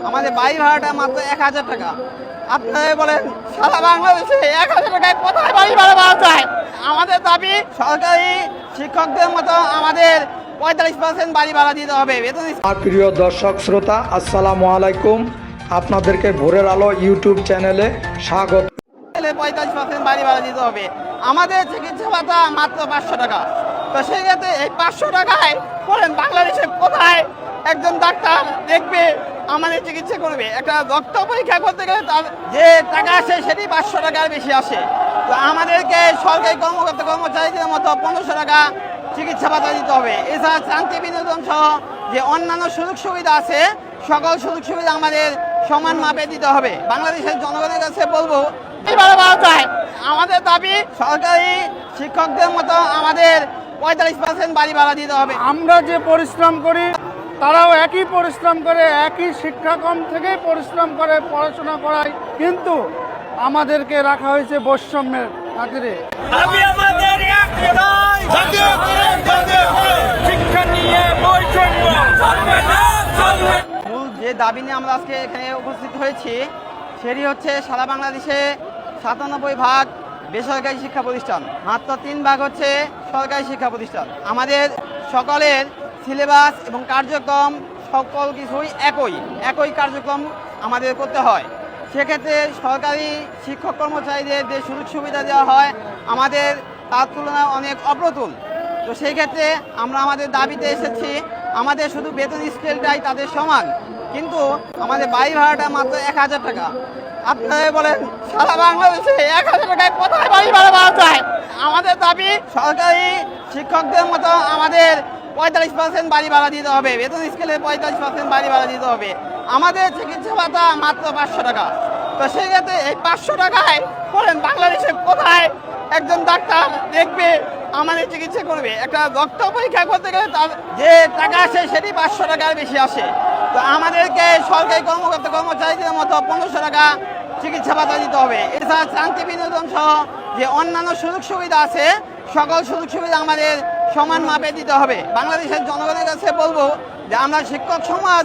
আমাদের বাড়ি ভাড়াটা মাত্র এক হাজার টাকা। আপনারা বলেন সারা বাংলাদেশে এক হাজার টাকায় কোথায় বাড়ি ভাড়া পাওয়া যায়? আমাদের দাবি সরকারি শিক্ষকদের মতো আমাদের পঁয়তাল্লিশ পার্সেন্ট বাড়ি ভাড়া দিতে হবে আমার প্রিয় দর্শক শ্রোতা আসসালামু আলাইকুম। আপনাদেরকে ভোরের আলো ইউটিউব চ্যানেলে স্বাগত। পঁয়তাল্লিশ পার্সেন্ট বাড়ি ভাড়া দিতে হবে। আমাদের চিকিৎসা ভাতা মাত্র পাঁচশো টাকা। তো সেই ক্ষেত্রে এই পাঁচশো টাকায় বলেন বাংলাদেশে কোথায় একজন ডাক্তার দেখবে? আমাদের চিকিৎসা করবে। একটা রক্ত পরীক্ষা করতে গেলে তার যে টাকা আসে সেটি পাঁচশো টাকার বেশি আসে। তো আমাদেরকে সরকারি কর্মকর্তা কর্মচারীদের মতো পনেরোশো টাকা চিকিৎসা ভাতা দিতে হবে। এছাড়া শান্তি বিনোদন সহ যে অন্যান্য সুযোগ সুবিধা আছে, সকল সুযোগ সুবিধা আমাদের সমান মাপে দিতে হবে। বাংলাদেশের জনগণের কাছে বলব আমাদের দাবি, সরকারি শিক্ষকদের মতো আমাদের পঁয়তাল্লিশ পার্সেন্ট বাড়ি ভাড়া দিতে হবে। আমরা যে পরিশ্রম করি তারাও একই পরিশ্রম করে একই শিক্ষাক্রম থেকেই পরিশ্রম করে পড়াশোনা করায়। কিন্তু আমাদেরকে রাখা হয়েছে বৈষম্যের খাতিরে। মূল যে দাবি নিয়ে আমরা আজকে এখানে উপস্থিত হয়েছি সেটি হচ্ছে সারা বাংলাদেশে সাতানব্বই ভাগ বেসরকারি শিক্ষা প্রতিষ্ঠান মাত্র তিন ভাগ হচ্ছে সরকারি শিক্ষা প্রতিষ্ঠান। আমাদের সকলের সিলেবাস এবং কার্যক্রম সকল কিছুই একই একই কার্যক্রম আমাদের করতে হয়। সেক্ষেত্রে সরকারি শিক্ষক কর্মচারীদের যে সুযোগ সুবিধা দেওয়া হয়, আমাদের তার তুলনায় অনেক অপ্রতুল। তো সেই ক্ষেত্রে আমরা আমাদের দাবিতে এসেছি, আমাদের শুধু বেতন স্কেলটাই তাদের সমান, কিন্তু আমাদের বাড়ি ভাড়াটা মাত্র এক হাজার টাকা। আপনারা বলেন, সারা বাংলাদেশে এক হাজার টাকায় কোথায় বাড়ি ভাড়া পাওয়া যায়? আমাদের দাবি, সরকারি শিক্ষকদের মতো আমাদের পঁয়তাল্লিশ পার্সেন্ট বাড়ি ভাড়া দিতে হবে। বেতন স্কেলে পঁয়তাল্লিশ পার্সেন্ট বাড়ি ভাড়া দিতে হবে। আমাদের চিকিৎসা ভাতা মাত্র পাঁচশো টাকা। তো সেই ক্ষেত্রে এই পাঁচশো টাকায় বলেন বাংলাদেশে কোথায় একজন ডাক্তার দেখবে, আমাদের চিকিৎসা করবে। একটা রক্ত পরীক্ষা করতে গেলে তার যে টাকা আসে সেটি পাঁচশো টাকার বেশি আসে। তো আমাদেরকে সরকারি কর্মকর্তা কর্মচারীদের মতো পনেরোশো টাকা চিকিৎসা ভাতা দিতে হবে। এছাড়া শান্তি বিনোদন সহ যে অন্যান্য সুযোগ সুবিধা আছে, সকল সুযোগ সুবিধা আমাদের সমান মাপে দিতে হবে। বাংলাদেশের জনগণের কাছে বলব যে আমরা শিক্ষক সমাজ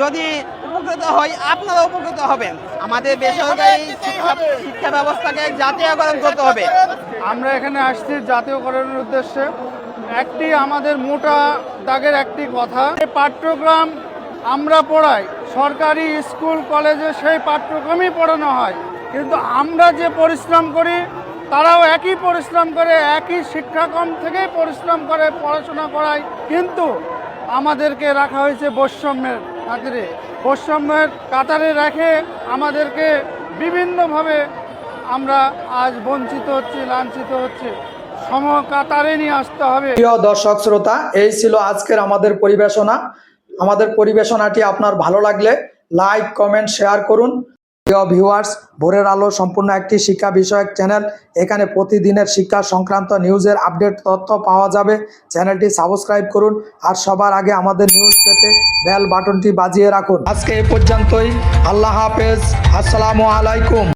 যদি উপকৃত হই আপনারা উপকৃত হবেন। আমাদের বেসরকারি শিক্ষা শিক্ষা ব্যবস্থাকে জাতীয়করণ করতে হবে। আমরা এখানে আসছি জাতীয়করণের উদ্দেশ্যে। একটি আমাদের মোটা দাগের একটি কথা এই পাঠ্যক্রম আমরা পড়াই সরকারি স্কুল কলেজে সেই পাঠ্যক্রমই পড়ানো হয়। কিন্তু আমরা যে পরিশ্রম করি তারাও একই পরিশ্রম করে, একই শিক্ষাক্রম থেকেই পরিশ্রম করে, পড়াশোনা করায়। কিন্তু আমাদেরকে রাখা হয়েছে বৈষম্যের খাতিরে। বৈষম্যের কাতারে রেখে আমাদেরকে বিভিন্নভাবে আমরা আজ বঞ্চিত হচ্ছি, লাঞ্ছিত হচ্ছে। সম কাতারে নিয়ে আসতে হবে। প্রিয় দর্শক শ্রোতা, এই ছিল আজকের আমাদের পরিবেশনা। আমাদের পরিবেশনাটি আপনার ভালো লাগলে লাইক, কমেন্ট, শেয়ার করুন। প্রিয় ভিউয়ার্স, ভোরের আলো সম্পূর্ণ একটি শিক্ষা বিষয়ক চ্যানেল। এখানে প্রতিদিনের শিক্ষা সংক্রান্ত নিউজের আপডেট তথ্য পাওয়া যাবে। চ্যানেলটি সাবস্ক্রাইব করুন আর সবার আগে আমাদের নিউজ পেতে বেল বাটনটি বাজিয়ে রাখুন। আজকে এ পর্যন্তই। আল্লাহ হাফেজ। আসসালামু আলাইকুম।